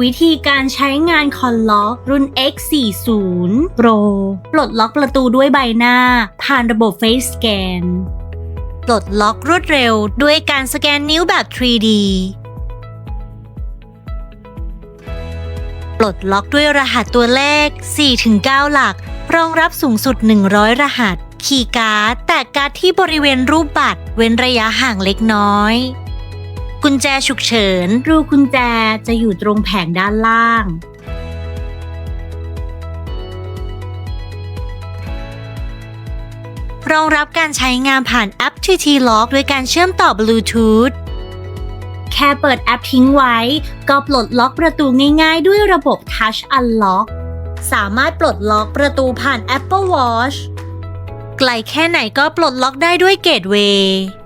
วิธีการใช้งานคอนล็อกรุ่น X40 Pro ปลดล็อกประตูด้วยใบหน้า ผ่านระบบ Face Scan ปลดล็อกรวดเร็วด้วยการสแกนนิ้วแบบ 3D ปลดล็อกด้วยรหัสตัวเลข 4-9 หลัก รองรับสูงสุด 100 รหัส คีย์การ์ด แตกการ์ดที่บริเวณรูปบัตร เว้นระยะห่างเล็กน้อย กุญแจฉุกเฉิน รูกุญแจจะอยู่ตรงแผงด้านล่าง รองรับการใช้งานผ่านแอป TT Lock ด้วยการเชื่อมต่อบลูทูธแค่เปิดแอปทิ้งไว้ ก็ปลดล็อกประตูง่ายๆ ด้วยระบบ Touch Unlock สามารถปลดล็อกประตูผ่าน Apple Watch ไกลแค่ไหนก็ปลดล็อกได้ด้วยเกตเวย์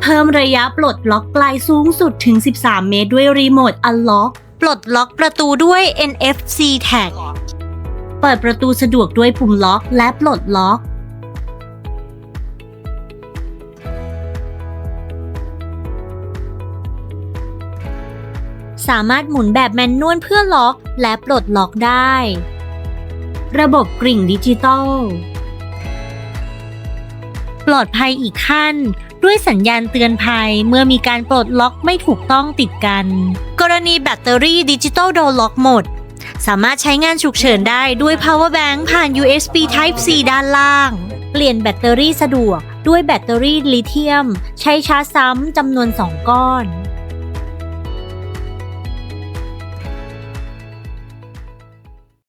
เพิ่มระยะปลดล็อกไกลสูงสุดถึง 13 เมตรด้วยรีโมท Unlock ปลดล็อกประตูด้วย NFC Tag เปิดประตูสะดวกด้วยปุ่มล็อกและปลดล็อก สามารถหมุนแบบแมนนวลเพื่อล็อกและปลดล็อกได้ ระบบกริ่งดิจิตอล ปลอดภัยอีกขั้น ด้วยสัญญาณเตือนภัยเมื่อมีการปลดล็อกไม่ถูกต้องติดกัน กรณีแบตเตอรี่ดิจิตอลโดนล็อกหมด สามารถใช้งานฉุกเฉินได้ด้วย power bank ผ่าน USB Type C ด้านล่าง เปลี่ยนแบตเตอรี่สะดวกด้วยแบตเตอรี่ลิเธียม ใช้ชาร์จซ้ำจำนวน 2 ก้อน